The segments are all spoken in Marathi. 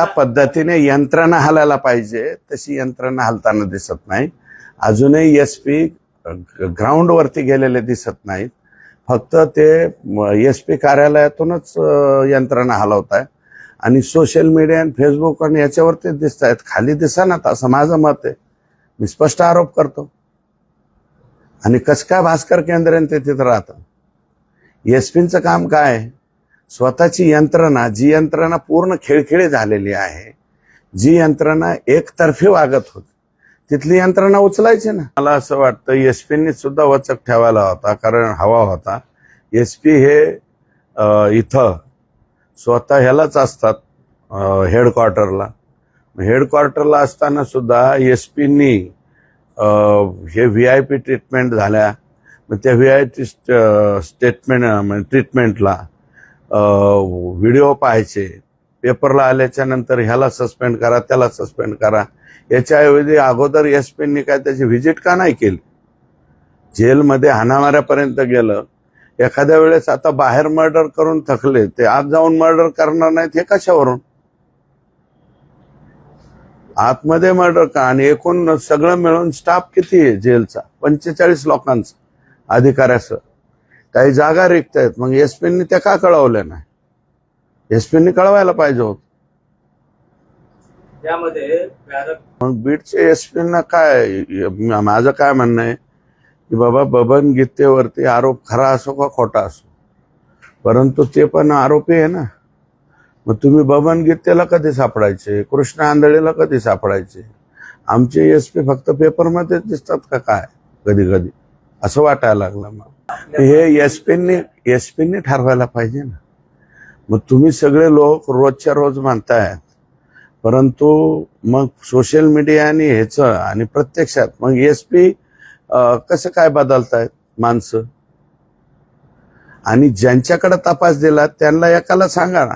त्या पद्धतीने यंत्रणा हलायला पाहिजे तशी यंत्रणा हलताना दिसत नाही. अजूनही एस पी ग्राउंडवरती गेलेले दिसत नाहीत. फक्त ते एस पी कार्यालयातूनच यंत्रणा हलवत आहे आणि सोशल मीडिया आणि फेसबुक आणि याच्यावरती दिसत आहेत खाली दिसानात असं माझं मत आहे. मी स्पष्ट आरोप करतो. आणि कस काय भास्कर केंद्र ते तिथं राहतं? एस पीचं काम काय आहे? स्वतःची यंत्रणा जी यंत्रणा पूर्ण खेळखेळी झालेली आहे जी यंत्रणा एकतर्फी वागत होती तिथली यंत्रणा उचलायची ना. मला असं वाटतं एस पीनी सुद्धा वचक ठेवायला होता कारण हवा होता. एस पी हे इथं स्वतः ह्यालाच असतात हेडक्वार्टरला. हेडक्वार्टरला असताना सुद्धा एस पीनी हे व्ही आय पी ट्रीटमेंट झाल्या. मग त्या व्ही आय टी स्टेटमेंट ट्रीटमेंटला व्हिडिओ पाहायचे. पेपरला आल्याच्यानंतर ह्याला सस्पेंड करा त्याला सस्पेंड करा. याच्याऐवजी अगोदर एस पीनी काय त्याची व्हिजिट का नाही केली? जेलमध्ये हाणामाऱ्यापर्यंत गेलं. एखाद्या वेळेस आता बाहेर मर्डर करून थकले. ते आत जाऊन मर्डर करणार नाहीत हे कशावरून? आतमध्ये मर्डर का? आणि एकूण सगळं मिळून स्टाफ किती आहे जेलचा? पंचेचाळीस लोकांचा अधिकाऱ्याचं काही जागा रिक्त आहेत मग एस पीनी त्या का कळवल्या नाही? एस पीनी कळवायला पाहिजे होत. यामध्ये व्यारक मग बीडचे एस पीना काय माझं काय म्हणणं आहे? की बाबा बबन गीतेवरती आरोप खरा असो का खोटा असो? परंतु ते पण आरोपी आहे ना. मग तुम्ही बबन गीतेला कधी सापडायचे? कृष्ण आंधळेला कधी सापडायचे? आमचे एस पी फक्त पेपरमध्ये दिसतात का काय कधी कधी असं वाटायला लागलं मग हे एस पीनी एस ठरवायला पाहिजे ना. मग तुम्ही सगळे लोक रोजच्या रोज म्हणतायत परंतु मग सोशल मीडिया आणि ह्याचं आणि प्रत्यक्षात मग एस पी कसं काय बदलतायत माणसं? आणि ज्यांच्याकडे तपास दिला त्यांना एकाला सांगा ना.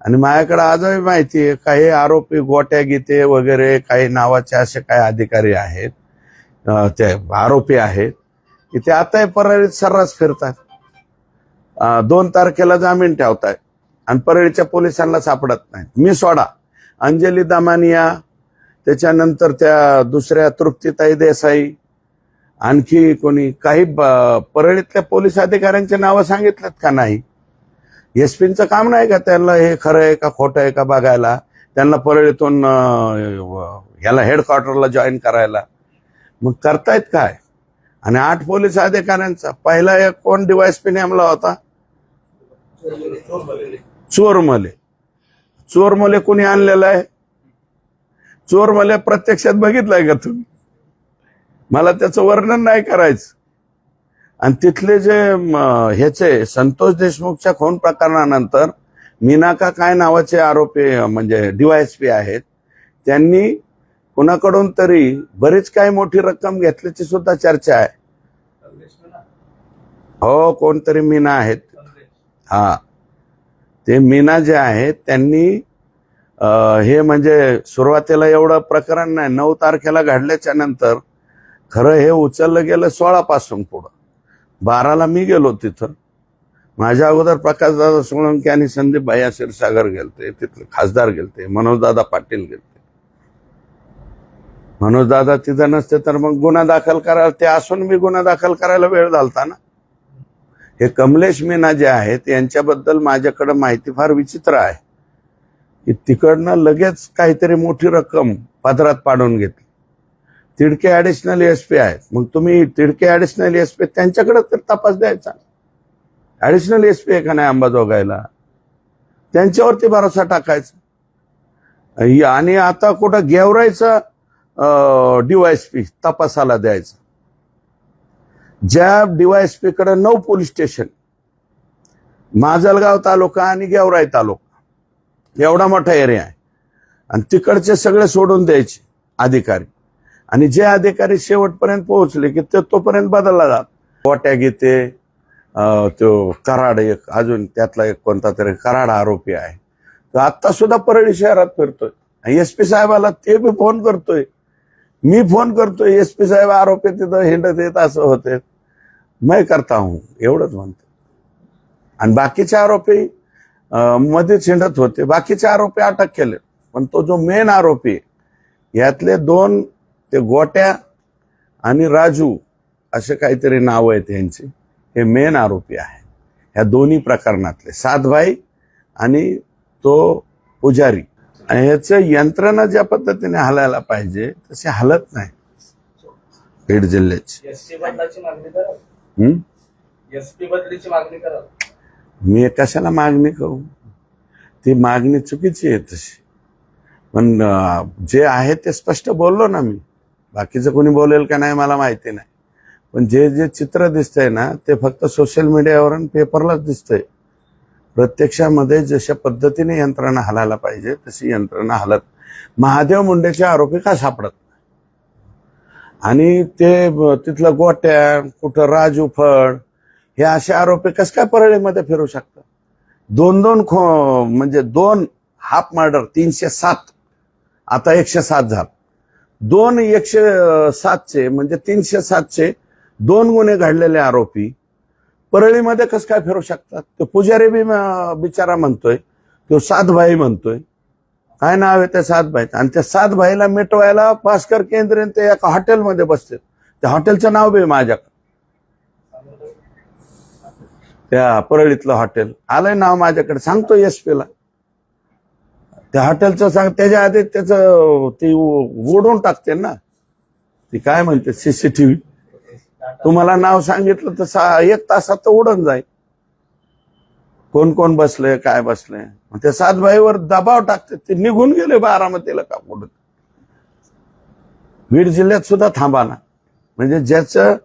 आणि माझ्याकडे आजही माहिती आहे काही आरोपी गोट्या गीते वगैरे काही नावाचे असे काही अधिकारी आहेत. ते आरोपी आहेत. की ते आता परळीत सर्रास फिरतात दोन तारखेला जामीन ठेवताय आणि परळीच्या पोलिसांना सापडत नाही मी सोडा. अंजली दामानिया त्याच्यानंतर त्या दुसऱ्या तृप्तीताई देसाई आणखी कोणी काही ब- परळीतल्या पोलीस अधिकाऱ्यांची नावं सांगितलेत का नाही? एस पीचं काम नाही का त्यांना? हे खरं आहे का खोटं आहे का बघायला? त्यांना परळीतून याला ह्याला हेडक्वार्टरला जॉईन करायला. मग करतायत काय? आणि आठ पोलीस अधिकाऱ्यांचा. पहिला एक कोण डीवायसपी नेमला होता? चोरमले. चोरमले कोणी आणलेला आहे? चोरमले प्रत्यक्षात बघितलाय का तुम्ही? मला त्याचं वर्णन नाही करायचं. आणि तिथले जे ह्याचे संतोष देशमुखच्या खून प्रकरणानंतर मीनाका काय नावाचे आरोपी म्हणजे डीवायएसपी आहेत त्यांनी कुणाकडून तरी बरीच काही मोठी रक्कम घेतल्याची सुद्धा चर्चा आहे. हो कोणतरी मीना आहेत. हा. ते मीना जे आहेत त्यांनी हे म्हणजे सुरुवातीला एवढं प्रकरण नाही नऊ तारखेला घडल्याच्या नंतर खरं हे उचललं गेलं सोळा पासून पुढं. बाराला मी गेलो तिथं. माझ्या अगोदर प्रकाशदादा सोळंकी आणि संदीप भैया क्षीरसागर गेलते तिथले खासदार गेलते मनोजदादा पाटील गेलते. मनोजदादा तिथं नसते तर मग गुन्हा दाखल करायला ते असून मी गुन्हा दाखल करायला वेळ झालता ना? हे कमलेश मीना जे आहेत यांच्याबद्दल माझ्याकडं माहिती फार विचित्र आहे. की तिकडनं लगेच काहीतरी मोठी रक्कम पदरात पाडून घेतली. तिडके ॲडिशनल एस पी आहेत. मग तुम्ही तिडके ॲडिशनल एस पी त्यांच्याकडे तर तपास द्यायचा. ॲडिशनल एस पी आहे का नाही अंबाजोगायला त्यांच्यावरती भरोसा टाकायचा. आणि आता कुठं गेवरायचं? डीवायसपी तपासाला द्यायचा. ज्या डीवायएसपी कडे नऊ पोलीस स्टेशन माजलगाव तालुका आणि गेवराई तालुका एवढा मोठा एरिया आहे. आणि तिकडचे सगळे सोडून द्यायचे अधिकारी. आणि जे अधिकारी शेवटपर्यंत पोहोचले की ते तोपर्यंत बदलला जात. गोट्या गीते तो कराड एक अजून त्यातला एक कोणता तरी कराड आरोपी आहे. तो आत्ता सुद्धा परळी शहरात फिरतोय. एस पी साहेबाला ते बी फोन करतोय. मी फोन करतो एस पी साहेब आरोपी तिथं हिंडत येत असं होते मैं करता हूं एवढंच म्हणतो आणि बाकीचे आरोपी मध्येच हिंडत होते. बाकीचे आरोपी अटक केले. पण तो जो मेन आरोपी यातले दोन ते गोट्या आणि राजू असे काहीतरी नाव आहेत यांची. हे मेन आरोपी आहे. ह्या दोन्ही प्रकरणातले. सातभाई आणि तो पुजारी. ह्याचं यंत्रणा ज्या पद्धतीने हलायला पाहिजे तशी हलत नाही. बीड जिल्ह्याची. हं? मी कशाला मागणी करू? ती मागणी चुकीची आहे तशी. पण जे आहे ते स्पष्ट बोललो ना मी. बाकीचं कोणी बोलेल का नाही मला माहिती नाही. पण जे जे चित्र दिसतंय ना ते फक्त सोशल मीडियावर आणि पेपरलाच दिसतंय. प्रत्यक्षामध्ये जशा पद्धतीने यंत्रणा हलायला पाहिजे तशी यंत्रणा हलत. महादेव मुंडेचे आरोपी का सापडत? नाही? आणि ते तिथलं गोट्या कुठं राजू फड हे असे आरोपी कस काय परळीमध्ये फिरू शकतात? दोन दोन खो म्हणजे दोन हाफ मर्डर तीनशे सात. आता एकशे सात झाला. दोन एकशे सातचे म्हणजे तीनशे सातचे दोन गुन्हे घडलेले आरोपी परळीमध्ये कसं काय फिरू शकतात? तो पुजारी बी बिचारा म्हणतोय तो सातभाई म्हणतोय. काय नाव आहे त्या सातभाई आणि त्या सातभाईला मिटवायला भास्कर केंद्र ते एका हॉटेलमध्ये बसते त्या हॉटेलचं नाव बी आहे माझ्याकडे. त्या परळीतलं हॉटेल. आलंय नाव माझ्याकडे. सांगतो एस ला. त्या हॉटेलचं सांग त्याच्या आधी त्याचं ती ओढून टाकते ना. ती काय म्हणते? सीसीटीव्ही तुम्हाला नाव सांगितलं तर सा- एक तासात तर उडून जाईल. कोण कोण बसले काय बसले मग त्या सातभाईवर दबाव टाकते. ते निघून गेले बारामतीला का कुठं बीड जिल्ह्यात सुद्धा थांबा ना. म्हणजे ज्याचं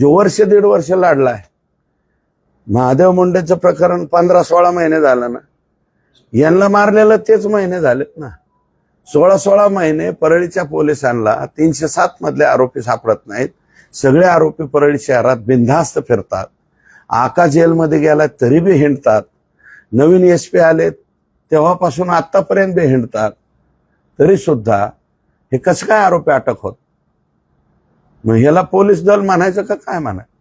जो वर्ष दीड वर्ष लाडलाय. महादेव मुंडेचं प्रकरण पंधरा सोळा महिने झालं ना. यांना मारलेलं तेच महिने झालेत ना. सोळा सोळा महिने परळीच्या पोलिसांना तीनशे सात मधले आरोपी सापडत नाहीत. सगळे आरोपी परळी शहरात बिनधास्त फिरतात. आका जेलमध्ये गेला तरी बी हिंडतात. नवीन एस पी आले तेव्हापासून आतापर्यंत बी हिंडतात. तरी सुद्धा हे कसं काय आरोपी अटक होत? मग ह्याला पोलीस दल म्हणायचं का काय म्हणायचं?